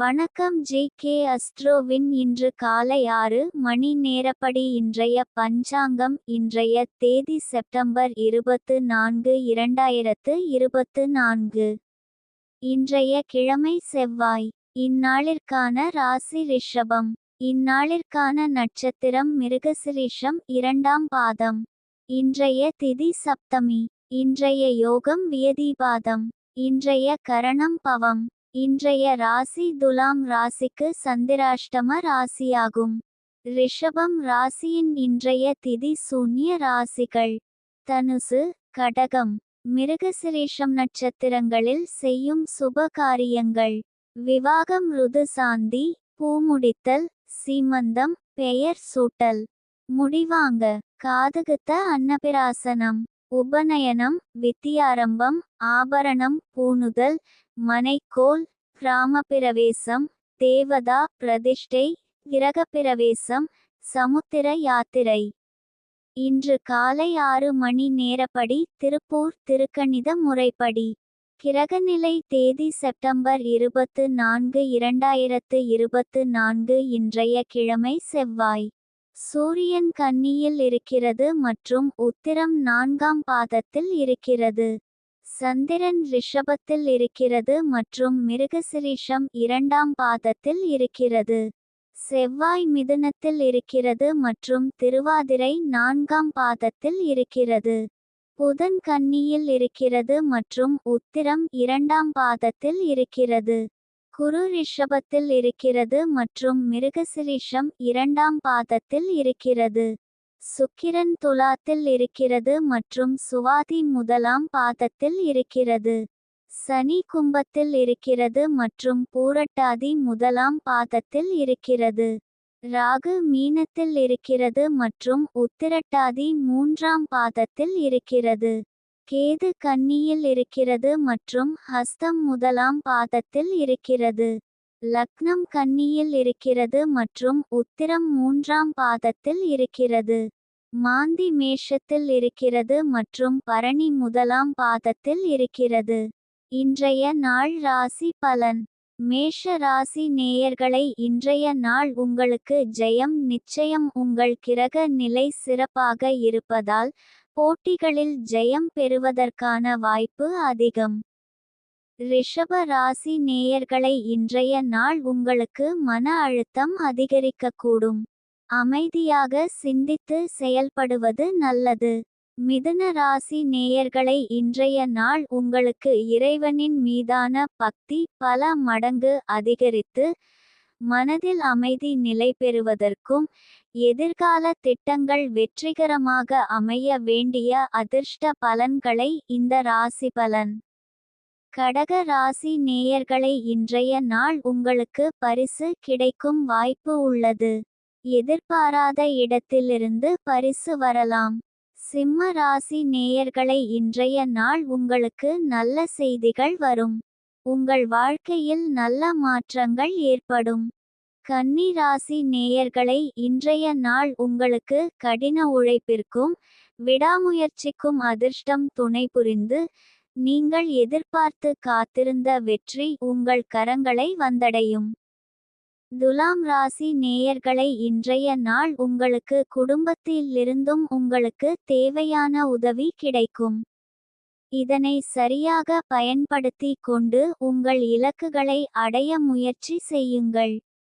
வணக்கம் G K அஸ்ட்ரோவின் இன்று காலை ஆறு மணி நேரப்படி இன்றைய பஞ்சாங்கம் இன்றைய தேதி செப்டம்பர் இருபத்து நான்கு இரண்டாயிரத்து இருபத்து நான்கு. இன்றைய கிழமை செவ்வாய் இந்நாளிற்கான ராசி ரிஷபம் இந்நாளிற்கான நட்சத்திரம் மிருகசிரிஷம் இரண்டாம் பாதம். இன்றைய திதி சப்தமி இன்றைய யோகம் வியதிபாதம் இன்றைய கரணம் பவம். இன்றைய ராசி துலாம் ராசிக்கு சந்திராஷ்டம ராசியாகும். ரிஷபம் ராசியின் இன்றைய திதி சூன்ய ராசிகள். தனுசு கடகம் மிருகசிரீஷம் நட்சத்திரங்களில் செய்யும் சுப காரியங்கள் விவாகம் ருதுசாந்தி பூமுடித்தல் சீமந்தம் பெயர் சூட்டல். முடிவாங்க காதுகுத்த அன்னபிராசனம். உபநயனம் வித்தியாரம்பம் ஆபரணம் பூணுதல் மனைக்கோல் கிராமப்பிரவேசம் தேவதா பிரதிஷ்டை கிரகப்பிரவேசம் சமுத்திர யாத்திரை. இன்று காலை ஆறு மணி நேரப்படி திருப்பூர் திருக்கணித முறைப்படி. கிரகநிலை தேதி செப்டம்பர் இருபத்து நான்கு இரண்டாயிரத்து இருபத்து நான்கு இன்றைய கிழமை செவ்வாய். சூரியன் கன்னியில் இருக்கிறது மற்றும் உத்திரம் நான்காம் பாதத்தில் இருக்கிறது. சந்திரன் ரிஷபத்தில் இருக்கிறது மற்றும் மிருகசிரீஷம் இரண்டாம் பாதத்தில் இருக்கிறது. செவ்வாய் மிதுனத்தில் இருக்கிறது மற்றும் திருவாதிரை நான்காம் பாதத்தில் இருக்கிறது. புதன் கன்னியில் இருக்கிறது மற்றும் உத்திரம் இரண்டாம் பாதத்தில் இருக்கிறது. குரு ரிஷபத்தில் இருக்கிறது மற்றும் மிருகசிரிஷம் இரண்டாம் பாதத்தில் இருக்கிறது. சுக்கிரன் துலாத்தில் இருக்கிறது மற்றும் சுவாதி முதலாம் பாதத்தில் இருக்கிறது. சனி கும்பத்தில் இருக்கிறது மற்றும் பூரட்டாதி முதலாம் பாதத்தில் இருக்கிறது. ராகு மீனத்தில் இருக்கிறது மற்றும் உத்திரட்டாதி மூன்றாம் பாதத்தில் இருக்கிறது. கேது கன்னியில் இருக்கிறது மற்றும் ஹஸ்தம் முதலாம் பாதத்தில் இருக்கிறது. லக்னம் கன்னியில் இருக்கிறது மற்றும் உத்திரம் மூன்றாம் பாதத்தில் இருக்கிறது. மாந்தி மேஷத்தில் இருக்கிறது மற்றும் பரணி முதலாம் பாதத்தில் இருக்கிறது. இன்றைய நாள் ராசி பலன். மேஷ ராசி நேயர்களை இன்றைய நாள் உங்களுக்கு ஜெயம் நிச்சயம் உங்கள் கிரக நிலை சிறப்பாக இருப்பதால் போட்டிகளில் ஜெயம் பெறுவதற்கான வாய்ப்பு அதிகம். ரிஷப ராசி நேயர்களை இன்றைய நாள் உங்களுக்கு மன அழுத்தம் அதிகரிக்கக்கூடும். அமைதியாக சிந்தித்து செயல்படுவது நல்லது. மிதுன ராசி நேயர்களை இன்றைய நாள் உங்களுக்கு இறைவனின் மீதான பக்தி பல மடங்கு அதிகரித்து மனதில் அமைதி நிலை பெறுவதற்கும் எதிர்கால திட்டங்கள் வெற்றிகரமாக அமைய வேண்டிய அதிர்ஷ்ட பலன்களை இந்த ராசி பலன். கடக ராசி நேயர்களை இன்றைய நாள் உங்களுக்கு பரிசு கிடைக்கும் வாய்ப்பு உள்ளது. எதிர்பாராத இடத்திலிருந்து பரிசு வரலாம். சிம்ம ராசி நேயர்களை இன்றைய நாள் உங்களுக்கு நல்ல செய்திகள் வரும். உங்கள் வாழ்க்கையில் நல்ல மாற்றங்கள் ஏற்படும். கன்னி ராசி நேயர்களை இன்றைய நாள் உங்களுக்கு கடின உழைப்பிற்கும் விடாமுயற்சிக்கும் அதிர்ஷ்டம் துணை புரிந்து நீங்கள் எதிர்பார்த்து காத்திருந்த வெற்றி உங்கள் கரங்களை வந்தடையும். துலாம் ராசி நேயர்களை இன்றைய நாள் உங்களுக்கு குடும்பத்திலிருந்தும் உங்களுக்கு தேவையான உதவி கிடைக்கும். இதனை சரியாக பயன்படுத்தி கொண்டு உங்கள் இலக்குகளை அடைய முயற்சி செய்யுங்கள்.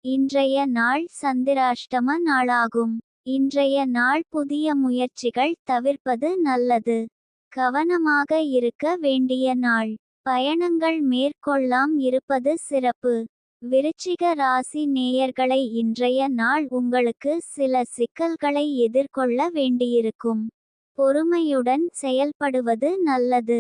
இன்றைய நாள் சந்திராஷ்டம நாளாகும். இன்றைய நாள் புதிய முயற்சிகள் தவிர்ப்பது நல்லது. கவனமாக இருக்க வேண்டிய நாள். பயணங்கள் மேற்கொள்ளாம் இருப்பது சிறப்பு. விருச்சிக ராசி நேயர்களை இன்றைய நாள் உங்களுக்கு சில சிக்கல்களை எதிர்கொள்ள வேண்டியிருக்கும். பொறுமையுடன் செயல்படுவது நல்லது.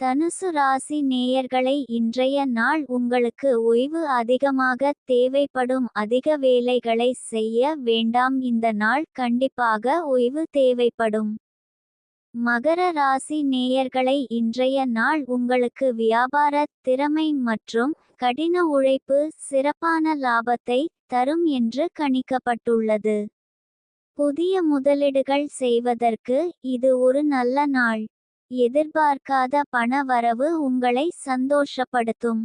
தனுசு ராசி நேயர்களை இன்றைய நாள் உங்களுக்கு ஓய்வு அதிகமாக தேவைப்படும் அதிக வேலைகளை செய்ய வேண்டாம். இந்த நாள் கண்டிப்பாக ஓய்வு தேவைப்படும். மகர ராசி நேயர்களை இன்றைய நாள் உங்களுக்கு வியாபார திறமை மற்றும் கடின உழைப்பு சிறப்பான லாபத்தை தரும் என்று கணிக்கப்பட்டுள்ளது. புதிய முதலீடுகள் செய்வதற்கு இது ஒரு நல்ல நாள். எதிர்பார்க்காத பண வரவு உங்களை சந்தோஷப்படுத்தும்.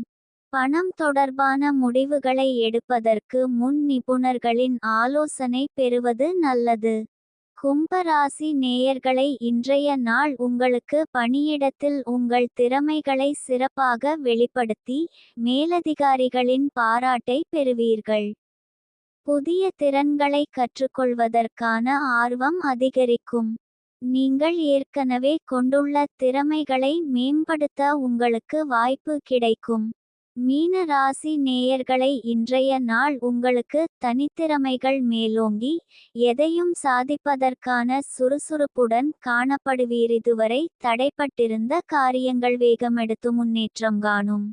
பணம் தொடர்பான முடிவுகளை எடுப்பதற்கு முன் நிபுணர்களின் ஆலோசனை பெறுவது நல்லது. கும்பராசி நேயர்களை இன்றைய நாள் உங்களுக்கு பணியிடத்தில் உங்கள் திறமைகளை சிறப்பாக வெளிப்படுத்தி மேலதிகாரிகளின் பாராட்டை பெறுவீர்கள். புதிய திறன்களை கற்றுக்கொள்வதற்கான ஆர்வம் அதிகரிக்கும். நீங்கள் ஏற்கனவே கொண்டுள்ள திறமைகளை மேம்படுத்த உங்களுக்கு வாய்ப்பு கிடைக்கும். மீன ராசி நேயர்களை இன்றைய நாள் உங்களுக்கு தனித்திறமைகள் மேலோங்கி எதையும் சாதிப்பதற்கான சுறுசுறுப்புடன் காணப்படுவீர். இதுவரை தடைப்பட்டிருந்த காரியங்கள் வேகமெடுத்து முன்னேற்றம் காணும்.